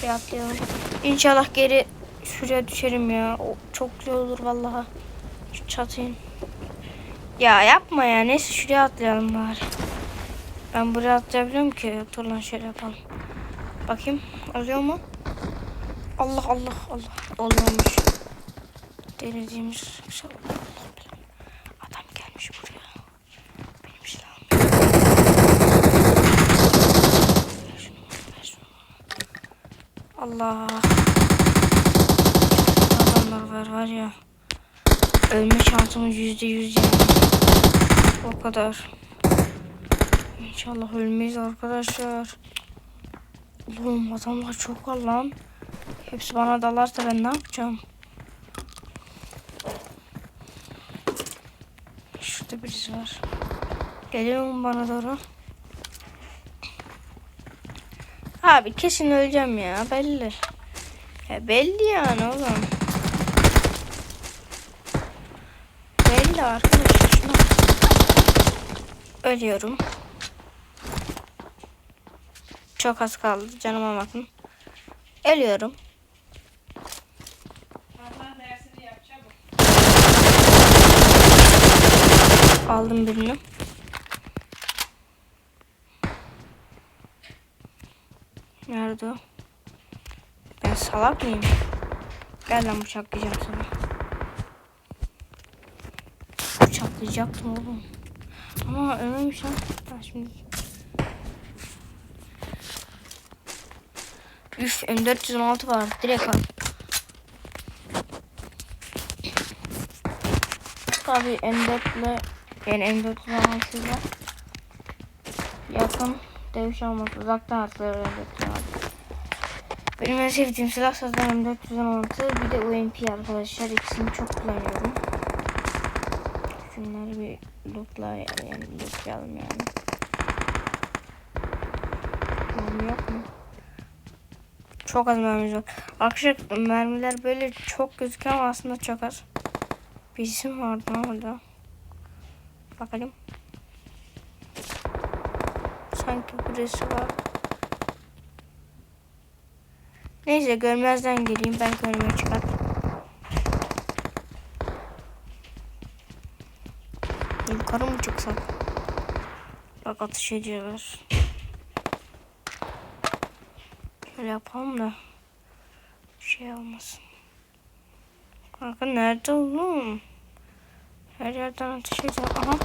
Şuraya atlayalım. İnşallah geri şuraya düşerim ya. O çok güzel olur vallahi. Şu çatayım. Ya yapma ya. Neyse şuraya atlayalım bari. Ben buraya atlayabiliyorum ki. Dur lan şöyle yapalım. Bakayım. Oluyor mu? Allah Allah Allah. Oluyormuş. Denediğimiz inşallah. Allah bilir. Adam gelmiş buraya. Benim silahım. Ver şunu, ver şunu. Allah. Adamlar var var ya. Ölme şansımız yüzde yüz yani. O kadar. İnşallah ölmeyiz arkadaşlar. Oğlum adamlar çok var. Hepsi bana dalarsa ben ne yapacağım? Şurada birisi var. Geliyor mu bana doğru? Abi kesin öleceğim ya belli. Ya belli yani oğlum. Belli arkadaşlar şuna. Ölüyorum. Çok az kaldı canıma bakın. Ölüyorum. Aldım birini. Nerede? Ben salak mıyım? Gel lan bıçaklayacağım sana. Bıçaklayacaktım oğlum. Ama ölmemiş lan. Ha, şimdi. Üf M416 var. Direkt al. Tabii M4 ile yani M416 ile yakın dövüş olmaz. Uzaktan atılır M416. Benim en sevdiğim silah zaten M416 bir de UMP arkadaşlar. İkisini çok kullanıyorum. Şunları bir lootla yani lootlayalım yani. Mermi yok mu? Çok az mermimiz var. Arkadaşlar mermiler böyle çok gözüküyor ama aslında çok az. Bir isim vardı orada. Bakalım. Sanki birisi var. Neyse görmezden geleyim. Ben önüme çıkar. Yukarı mı çıksak? Bak atış ediyorlar. Şöyle yapalım da şey olmasın. Kanka nerede oğlum? Her yerden ateş ediyor. Aha.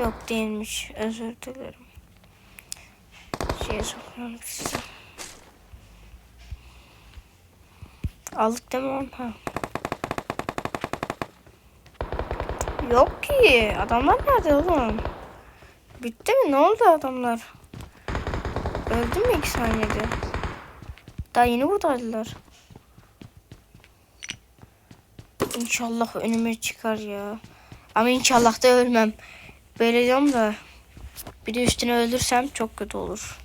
Yok değilmiş. Özür dilerim. Şeye sokuyorum size. Aldık onu? Ha. Yok ki. Adamlar nerede oğlum? Bitti mi? Ne oldu adamlar? Öldü mü iki saniyede? Daha yeni buradaydılar. İnşallah önüme çıkar ya. Ama inşallah da ölmem. Böyle diyorum da bir de üstüne ölürsem çok kötü olur.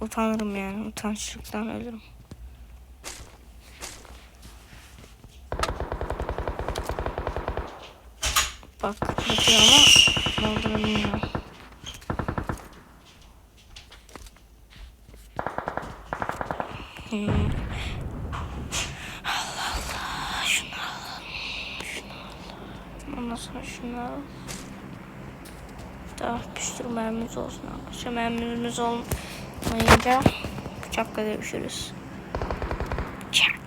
Utanırım yani. Utançlıktan ölürüm. Bak bakıyor ama bilmiyorum. Hmm. Allah Allah. Şunu alalım. Şunu mermimiz olsun arkadaşlar. Mermimiz olmayınca bıçakla dövüşürüz. Çak.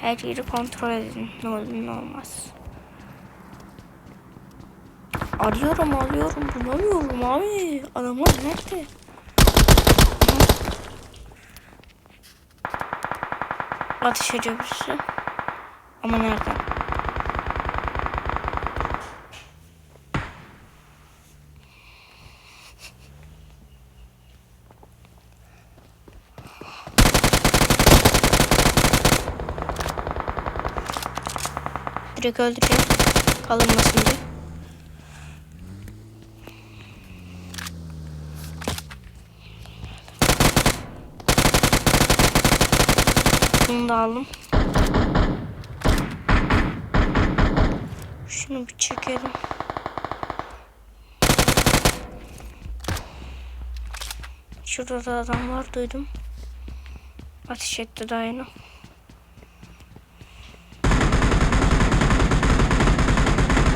Her yeri kontrol edin. Ne olur ne olmaz. Arıyorum arıyorum bulamıyorum abi. Adamlar nerede? Ateş ediyor birisi. Ama nereden? Direkt öldüreceğim. Kalınmasın diye. Bunu da aldım. Şunu bir çekelim. Şurada da adam var duydum. Ateş etti daha yeni.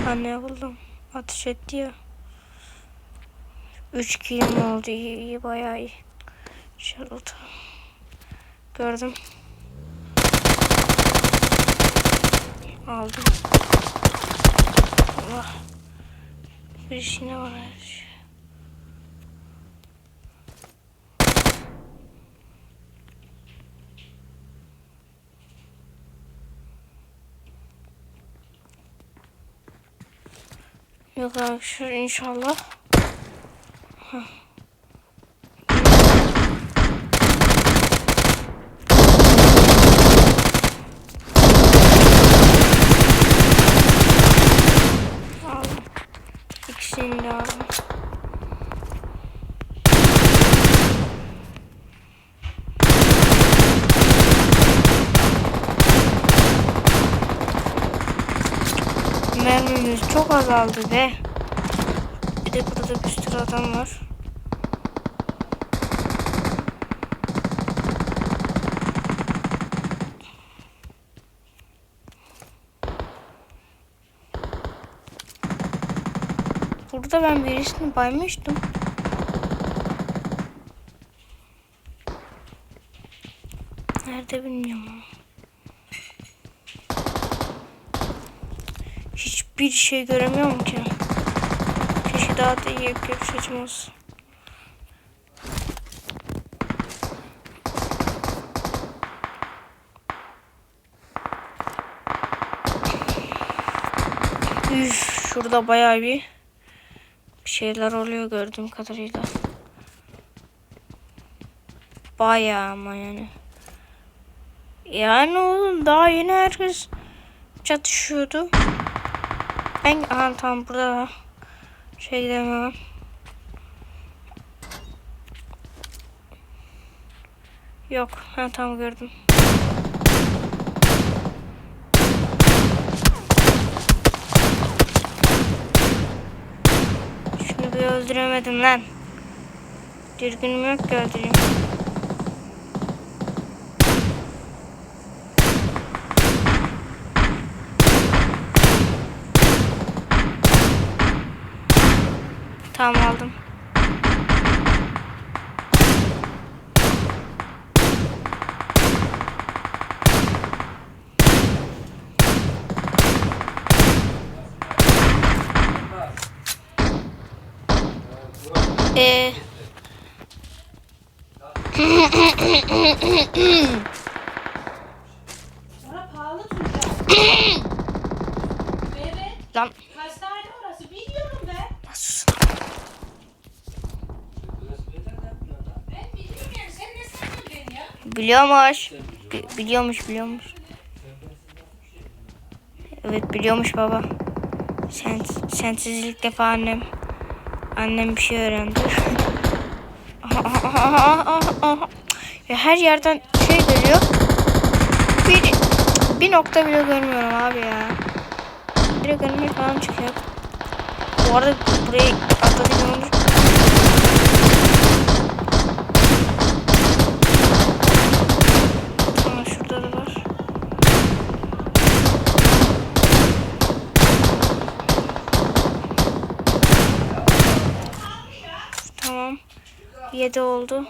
Anne buldum. Ateş etti ya. 3 kilim oldu. İyi, iyi bayağı iyi. Şurada. Gördüm. Aldım. Allah. Bir şey ne var? her şey. Yok arkadaşlar inşallah. Hah. Aldım. İkisini de aldım. Mermimiz çok azaldı be. Bir de burada bir sürü adam var. Burada ben birisini baymıştım. Nerede bilmiyorum. Hiçbir şey göremiyorum ki. Keşke daha da iyi açım olsun. Üf, şurada bayağı bir şeyler oluyor gördüğüm kadarıyla. Bayağı ama yani. Yani oğlum daha yeni herkes çatışıyordu. Ben aha tamam burada şey demem. Yok. Ha tamam gördüm. Şunu bir öldüremedim lan. Dürbünüm yok ki öldüreyim. Tamam aldım. Ee, Bana pahalı Tuncay. evet. lan Hastane orası biliyorum ben. sus. Ben biliyorum yani sen ne sandın beni ya? Biliyormuş. Bi- biliyormuş biliyormuş. Evet biliyormuş baba. Sen sensizlik defa annem. Annem bir şey öğrendi. her yerden şey geliyor. Bir, bir nokta bile görmüyorum abi ya. Direkt önüme falan çıkıyor. Bu arada burayı atladım 7 oldu.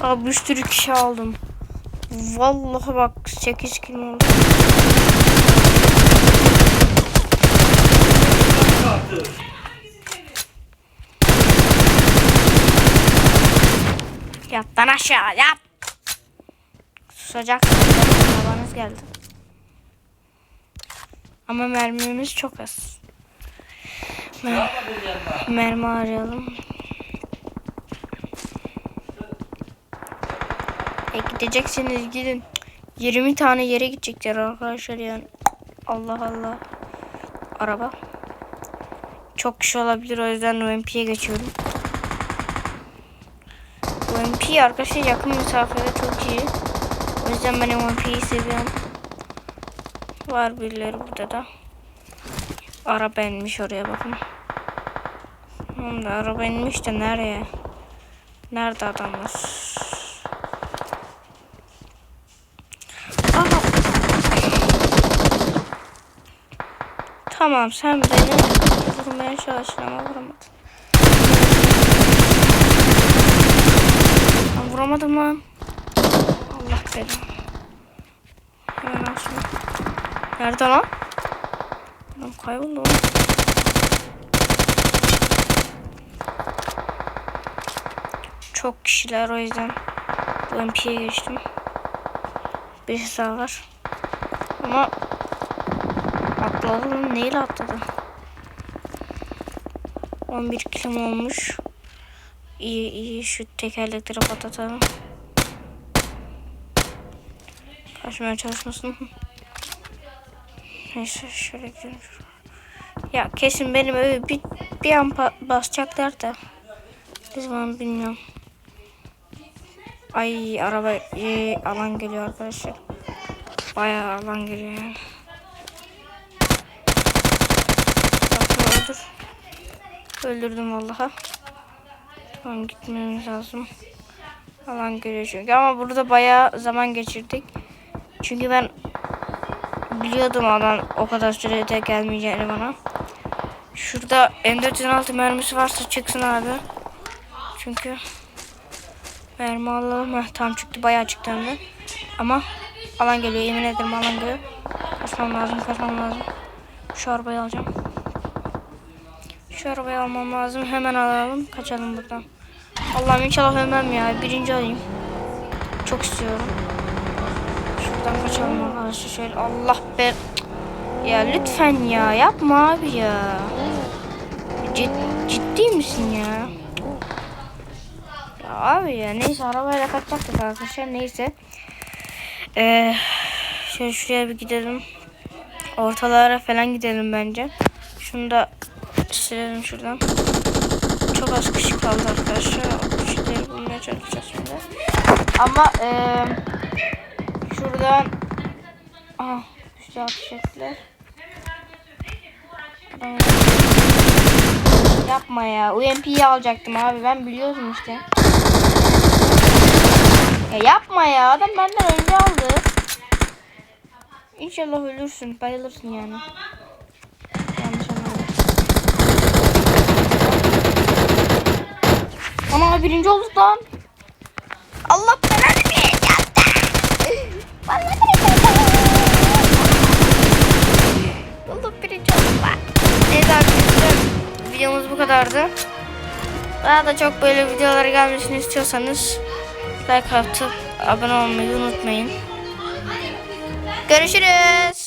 Abi bir sürü kişi aldım. Vallahi bak 8 kilo oldu. Yat lan aşağı yat. Susacak. Babanız geldi. Ama mermimiz çok az. Mer mermi arayalım. E gideceksiniz gidin. 20 tane yere gidecekler arkadaşlar yani. Allah Allah. Araba. çok kişi olabilir o yüzden UMP'ye geçiyorum. UMP arkadaşlar yakın mesafede çok iyi. O yüzden ben UMP'yi seviyorum. Var birileri burada da. Araba inmiş oraya bakın. Tamam da araba inmiş de nereye? Nerede adamlar? Aha. Tamam sen beni vurmaya çalıştın ama vuramadın. Vuramadım lan. Allah belanı. Hemen al. Nerede lan? Adam kayboldu. lan. Çok kişiler o yüzden bu MP'ye geçtim. Birisi daha var. Ama atladım. Neyle atladım? 11 kilim olmuş. İyi iyi şu tekerlekleri patlatalım. Kaçmaya çalışmasın. Neyse şöyle gidelim. Ya kesin benim evi bir, bir an basacaklar da. Ne zaman bilmiyorum. Ay araba e, alan geliyor arkadaşlar. Bayağı alan geliyor yani. Öldürdüm vallaha. Tamam gitmemiz lazım. Alan geliyor çünkü ama burada bayağı zaman geçirdik. Çünkü ben biliyordum alan o kadar sürede gelmeyeceğini bana. Şurada M416 mermisi varsa çıksın abi. Çünkü mermi alalım. Heh, tam çıktı bayağı çıktı hem de. Ama alan geliyor yemin ederim alan geliyor. Kaçmam lazım kaçmam lazım. Şu arabayı alacağım. Şu arabayı almam lazım. Hemen alalım. Kaçalım buradan. Allah'ım inşallah ölmem ya. Birinci olayım. Çok istiyorum. Şuradan kaçalım arkadaşlar. Şöyle Allah be. Ya lütfen ya. Yapma abi ya. Cid- ciddi misin ya? Ya abi ya. Neyse arabayla kaçacaktık arkadaşlar. Neyse. Ee, şöyle şuraya bir gidelim. Ortalara falan gidelim bence. Şunu da silelim şuradan. Az kişi kaldı arkadaşlar. O kişileri bulmaya çalışacağız şimdi. Ama eee şuradan ah ettiler. Adam- Yapma ya. UMP'yi alacaktım abi. Ben biliyordum işte. Ya yapma ya. Adam benden önce aldı. İnşallah ölürsün. Bayılırsın yani. Ana birinci olduk lan. Allah belanı bir yaptı. Vallahi. Allah birinci olduk lan. Neyse arkadaşlar videomuz bu kadardı. Daha da çok böyle videolar gelmesini istiyorsanız like atıp abone olmayı unutmayın. Görüşürüz.